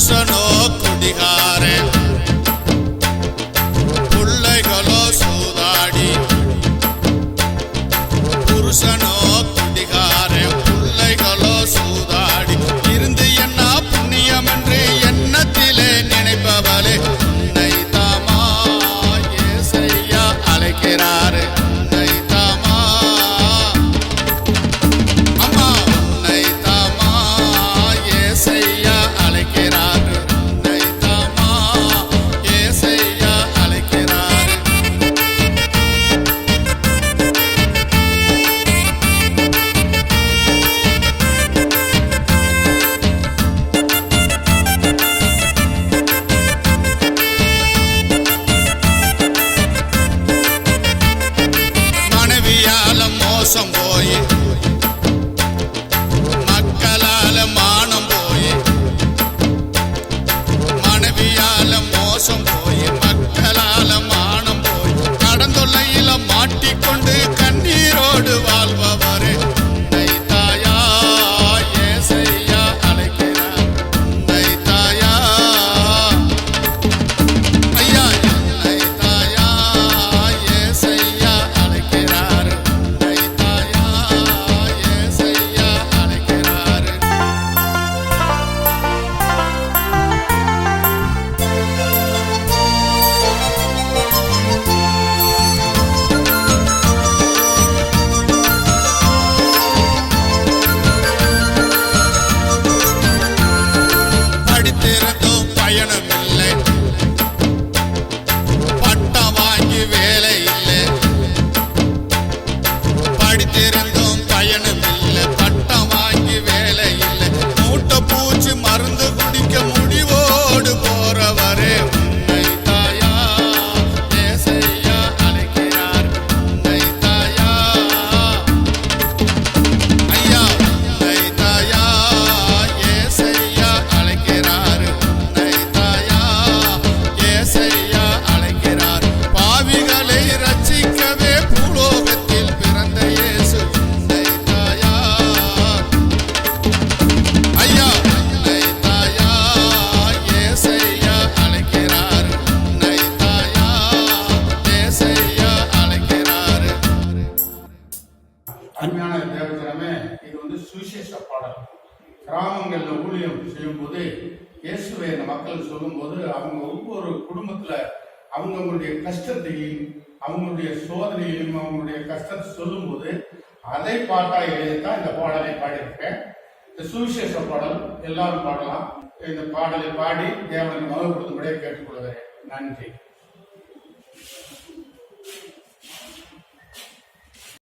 புருஷனோ குடிகாரே. பிள்ளைகளோ சூதாடி. புருஷனோ எல்லாமே இது வந்து சுவிசேஷ பாடல். கிராமங்களில் ஊழியம் செய்யும்போது இயேசுவை அந்த மக்கள் சொல்லும்போது அவங்க ஒவ்வொரு குடும்பத்தில் அவங்கவுங்களுடைய கஷ்டத்தையும் அவங்களுடைய சோதனையிலும் அவங்களுடைய கஷ்டத்தை சொல்லும்போது அதை பாட்டா எழுதித்தான் இந்த பாடலை பாடியிருக்கேன். இந்த சுவிசேஷ பாடல் எல்லாரும் பாடலாம். இந்த பாடலை பாடி தேவனின் மகப்படுத்தும்படியே கேட்டுக்கொள்கிறேன். நன்றி.